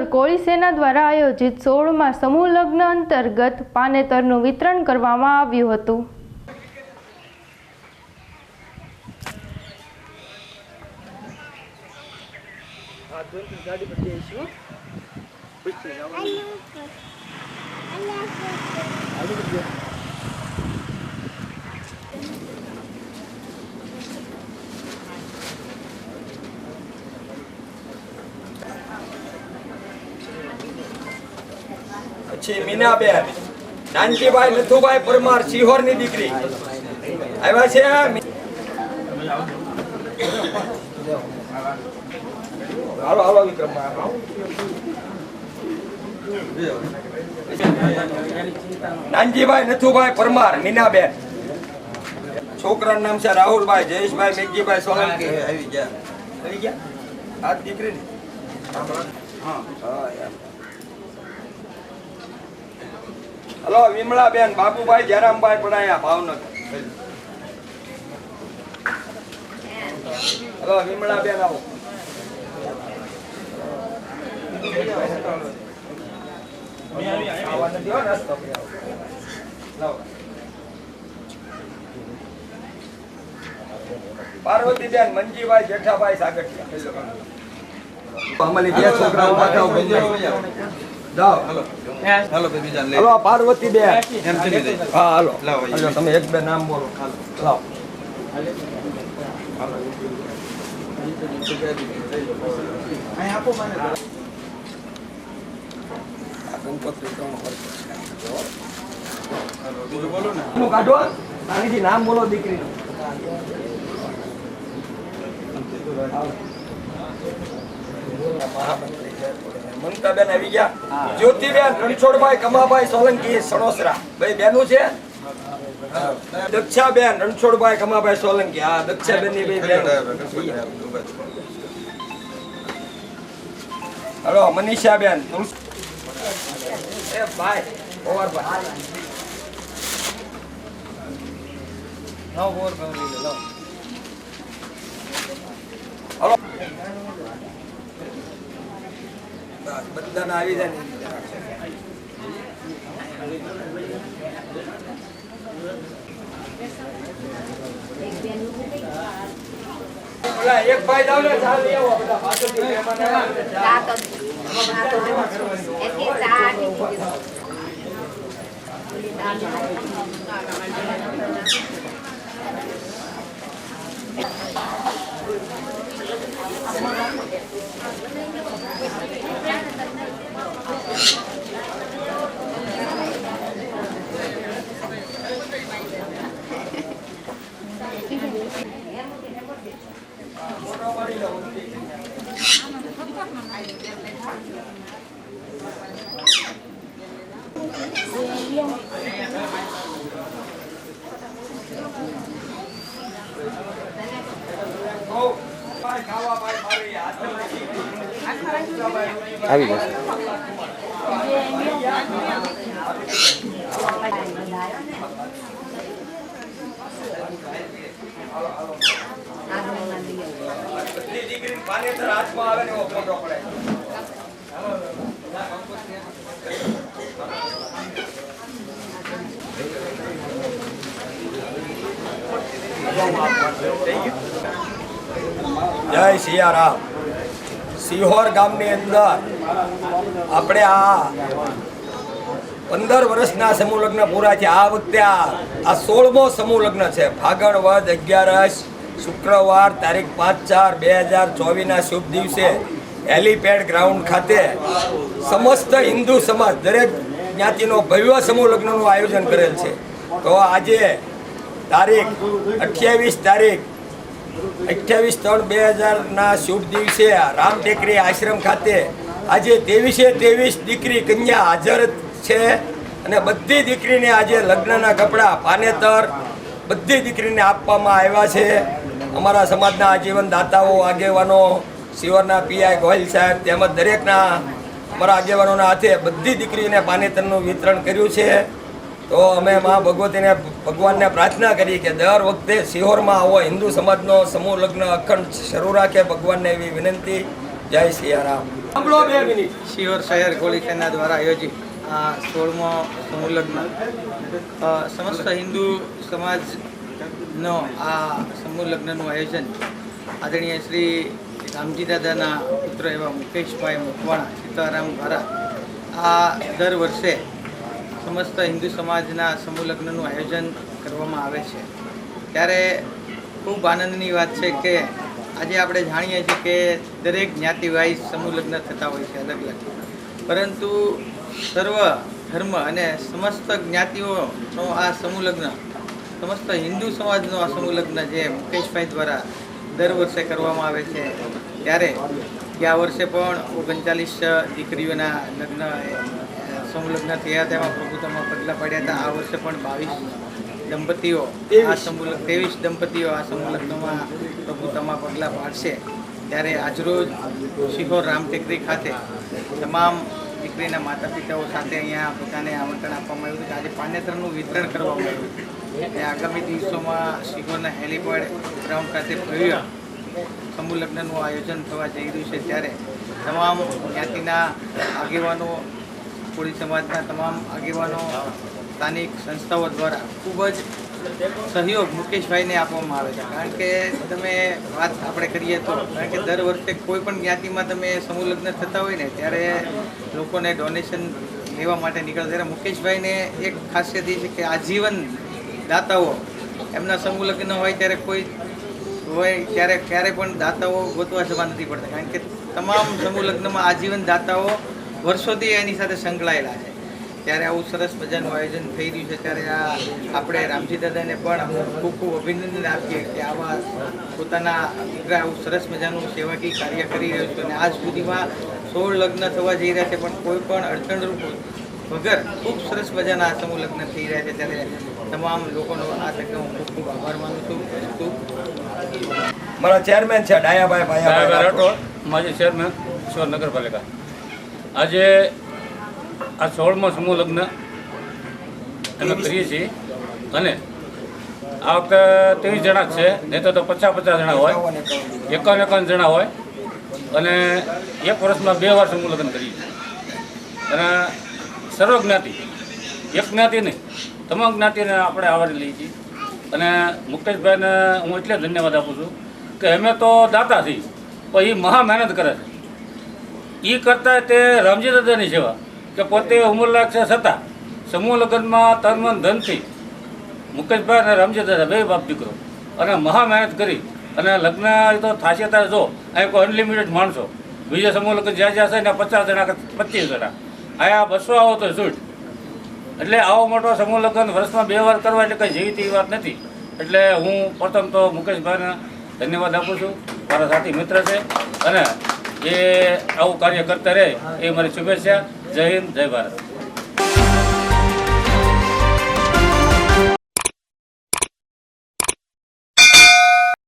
સિહોર કોળી સેના દ્વારા આયોજિત સોળમાં સમૂહ લગ્ન અંતર્ગત પાનેતરનું વિતરણ કરવામાં આવ્યું હતું. પછી મીનાબેન નાનજીભાઈ નથુભાઈ પરમાર સિહોરની દીકરી. આવ્યા છે? હાલો હાલો વિક્રમભાઈ નાનજીભાઈ નથુભાઈ પરમાર મીનાબેન. છોકરાનું નામ છે રાહુલભાઈ જયેશભાઈ મેઘજીભાઈ સોલંકી. આવી ગયા. આવી ગયા? આ દીકરી ને હા યાર હલો વિમળાબેન બાબુભાઈ જયરામભાઈ પડાયા ભાવનગર. હલો વિમળાબેન આવો. પાર્વતીબેન મંજીભાઈ જેઠાભાઈ સાગઠિયા. બે છોકરા ઊભા થાવ જાઓ. હાલો બેબી જાન લે હલો પાર્વતી બે એમ થઈ જાય. હા હાલો. લાવો, તમે એક બે નામ બોલો. લાવો. આ ગણપતિ ત્રણ વર્ષ. બીજું બોલો ને. એનું કાઢો. આનીથી નામ બોલો દીકરીનું. મમતાબેન આવી ગયા. જ્યોતિબેન, રણછોડભાઈ, કમાભાઈ, સોલંકી, સણોસરા. ભાઈ, બેનું છે? દક્ષાબેન, રણછોડભાઈ, કમાભાઈ, સોલંકી. હા દક્ષાબેનની ભાઈ હલો, મનીષાબેન એ ભાઈ. હલો. બધાને આવી જાય ઓલા એક ભાઈ જાવ ને ચાલ લઈ બધા પાછળથી મહેમાન આવ્યા છે. હો, ભાઈ ખાવા ભાઈ મારી હાથમાં આવી જશે. જય સિયારામ સિહોર ગામની અંદર આપણે આ પંદર વર્ષના સમૂહ લગ્ન પૂરા છે આ વખતે આ સોળમો સમૂહ લગ્ન છે. ફાગણ, વદ, અગિયારસ, શુક્રવાર, તારીખ પાંચ ચાર બે હજાર ચોવીસના શુભ દિવસે હેલીપેડ ગ્રાઉન્ડ ખાતે સમસ્ત હિન્દુ સમાજ, દરેક જ્ઞાતિનો ભવ્ય સમૂહ લગ્નનું આયોજન કરેલ છે. તો આજે તારીખ અઠ્યાવીસ તારીખ અઠ્યાવીસ ત્રણ બે હજારના શુભ દિવસે રામ ટેકરી આશ્રમ ખાતે આજે ત્રેવીસે ત્રેવીસ દીકરી કન્યા હાજર છે અને બધી દીકરીને આજે લગ્નના કપડાં પાનેતર બધી દીકરીને આપવામાં આવ્યા છે. અમારા સમાજના આજીવન દાતાઓ આગેવાનો, શિવરના પીઆઈ ગોહિલ સાહેબ તેમજ દરેકના અમારા આગેવાનોના હાથે બધી દીકરીને પાનેતરનું વિતરણ કર્યું છે. તો અમે મા ભગવતીને ભગવાનને પ્રાર્થના કરી કે દર વખતે સિહોરમાં આવો હિન્દુ સમાજનો સમૂહ લગ્ન અખંડ શરૂ રાખે. ભગવાનને એવી વિનંતી. જય સિયારામ સાંભળો બે મિનિટ. શિહોર શહેર કોળી સેના દ્વારા આયોજિત આ સોળમો સમૂહ લગ્ન. સમસ્ત હિન્દુ સમાજનો આ સમૂહ લગ્નનું આયોજન આદરણીય શ્રી રામજી દાદાના પુત્ર એવા મુકેશભાઈ મકવાણા સીતારામ દ્વારા આ દર વર્ષે સમસ્ત હિન્દુ સમાજના સમૂહ લગ્નનું આયોજન કરવામાં આવે છે. ત્યારે ખૂબ આનંદની વાત છે કે આજે આપણે જાણીએ છીએ કે દરેક જ્ઞાતિ વાઇઝ સમૂહ લગ્ન થતા હોય છે અલગ અલગ. પરંતુ સર્વ ધર્મ અને સમસ્ત જ્ઞાતિઓનો આ સમૂહ લગ્ન, સમસ્ત હિન્દુ સમાજનો આ સમૂહ લગ્ન જે મુકેશભાઈ દ્વારા દર વર્ષે કરવામાં આવે છે, ત્યારે ગયા વર્ષે પણ ઓગણચાલીસ દીકરીઓના લગ્ન અ, સમૂહ લગ્ન થયા તેમાં પ્રભુતામાં પગલાં પડ્યા હતા. આ વર્ષે પણ બાવીસ દંપતીઓ આ સમૂહ લગ્ન ત્રેવીસ દંપતીઓ આ સમૂહ લગ્નમાં પ્રભુતામાં પગલાં પાડશે. ત્યારે આજરોજ શિહોર રામ ટેકરી ખાતે તમામ દીકરીના માતા પિતાઓ સાથે અહીંયા પોતાને આમંત્રણ આપવામાં આવ્યું છે આજે પાનેતરનું વિતરણ કરવામાં આવ્યું અને આગામી દિવસોમાં શિહોરના હેલીપેડ ગ્રાઉન્ડ ખાતે ભવ્ય સમૂહ લગ્નનું આયોજન થવા જઈ રહ્યું છે. ત્યારે તમામ જ્ઞાતિના આગેવાનો કોળી સમાજના તમામ આગેવાનો, સ્થાનિક સંસ્થાઓ દ્વારા ખૂબ જ સહયોગ મુકેશભાઈને આપવામાં આવે છે. કારણ કે તમે વાત આપણે કરીએ તો, કારણ કે દર વર્ષે કોઈ પણ જ્ઞાતિમાં તમે સમૂહ લગ્ન થતા હોય ને, ત્યારે લોકોને ડોનેશન લેવા માટે નીકળે ત્યારે મુકેશભાઈને એક ખાસિયત એ છે કે આજીવન દાતાઓ, એમના સમૂહ લગ્ન હોય ત્યારે કોઈ હોય ત્યારે ક્યારે પણ દાતાઓ ગોતવા જવા નથી પડતા. કારણ કે તમામ સમૂહ લગ્નમાં આજીવન દાતાઓ વર્ષોથી એની સાથે સંકળાયેલા છે. ત્યારે આવું સરસ મજાનું આયોજન થઈ રહ્યું છે. ત્યારે આ આપણે રામજી દાદાને પણ ખૂબ ખૂબ અભિનંદન આપીએ કે આવા પોતાના દીકરા આવું સરસ મજાનું સેવાકીય કાર્ય કરી રહ્યો છે. અને આજ સુધીમાં સોળ લગ્ન થવા જઈ રહ્યા છે પણ કોઈ પણ અડચણરૂપ વગર ખૂબ સરસ મજાના આ સમૂહ લગ્ન થઈ રહ્યા છે. ત્યારે તમામ લોકોનો આ તકે હું ખૂબ ખૂબ આભાર માનું છું. ખૂબ મારા ચેરમેન છે ડાયાભાઈ રાઠોડ. માજી ચેરમેન નગરપાલિકા. આજે આ સોળમાં સમૂહ લગ્ન અમે કરીએ છીએ. અને આ વખતે ત્રીસ જણા છે. નહીં તો પચાસ પચાસ જણા હોય. એકાવન એકાવન જણા હોય. અને એક વર્ષમાં બે વાર સમૂહ લગ્ન કરીએ છીએ. અને સર્વ જ્ઞાતિ એક જ્ઞાતિ નહીં. તમામ જ્ઞાતિને આપણે આવરી લઈએ છીએ. અને મુકેશભાઈને હું એટલે ધન્યવાદ આપું છું કે અમે તો દાતા છીએ પણ એ મહા મહેનત કરે છે. એ કરતાં તે રામજી દાદાની સેવા, કે પોતે ઉંમરલાયક છે છતાં સમૂહ લગ્નમાં તન મન ધનથી મુકેશભાઈ અને રામજી દાદા બે બાપ દીકરો. અને મહા મહેનત કરી. અને લગ્ન તો થાશે ત્યારે જો, અહીં કોઈ અનલિમિટેડ માણસો. બીજા સમૂહ લગ્ન જ્યાં જ્યાં છે ને પચાસ જણા કે પચીસ જણા. અહીંયા બસો આવો તો છૂટ એટલે આવો મોટો સમૂહ લગ્ન વર્ષમાં બે વાર કરવા એટલે કંઈ જેવી તેવી વાત નથી. એટલે હું પ્રથમ તો મુકેશભાઈને ધન્યવાદ આપું છું. મારા સાથી મિત્ર છે. અને એ આવું કાર્ય કરતા રહે એ મારી શુભેચ્છા. જય હિન્દ જય ભારત.